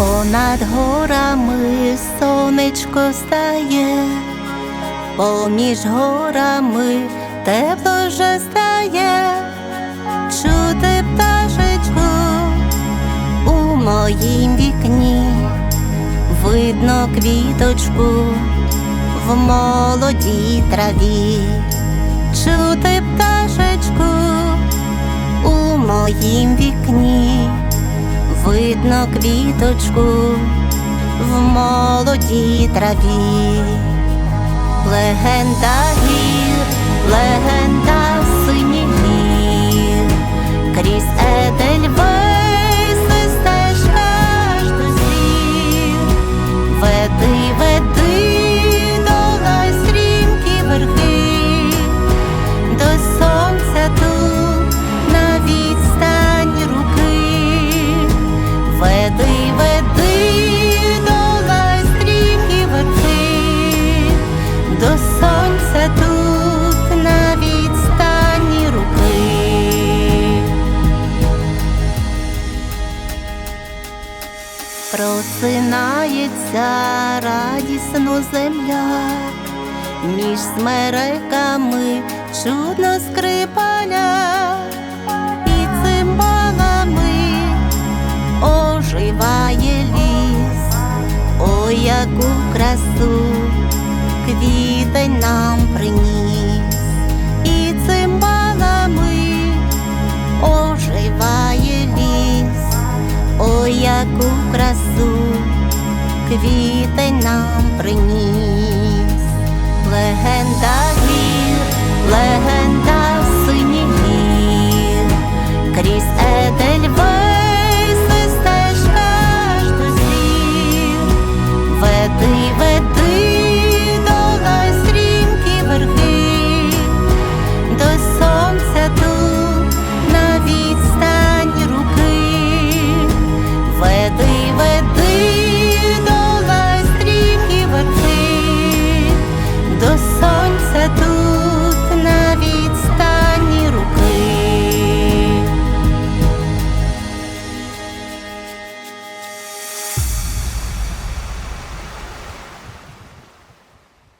Понад горами сонечко стає, поміж горами тепло вже стає, чути пташечку у моїм вікні, видно квіточку в молодій траві, чути пташечку у моїм вікні видно квіточку в молодій траві, легенда гір, легенда Просинається радісно земля, між смереками чудно скрипаля, і цимбалами оживає ліс, ой, яку красу квітень нам приніс, яку красу квітень нам приніс, легенда гір, легенда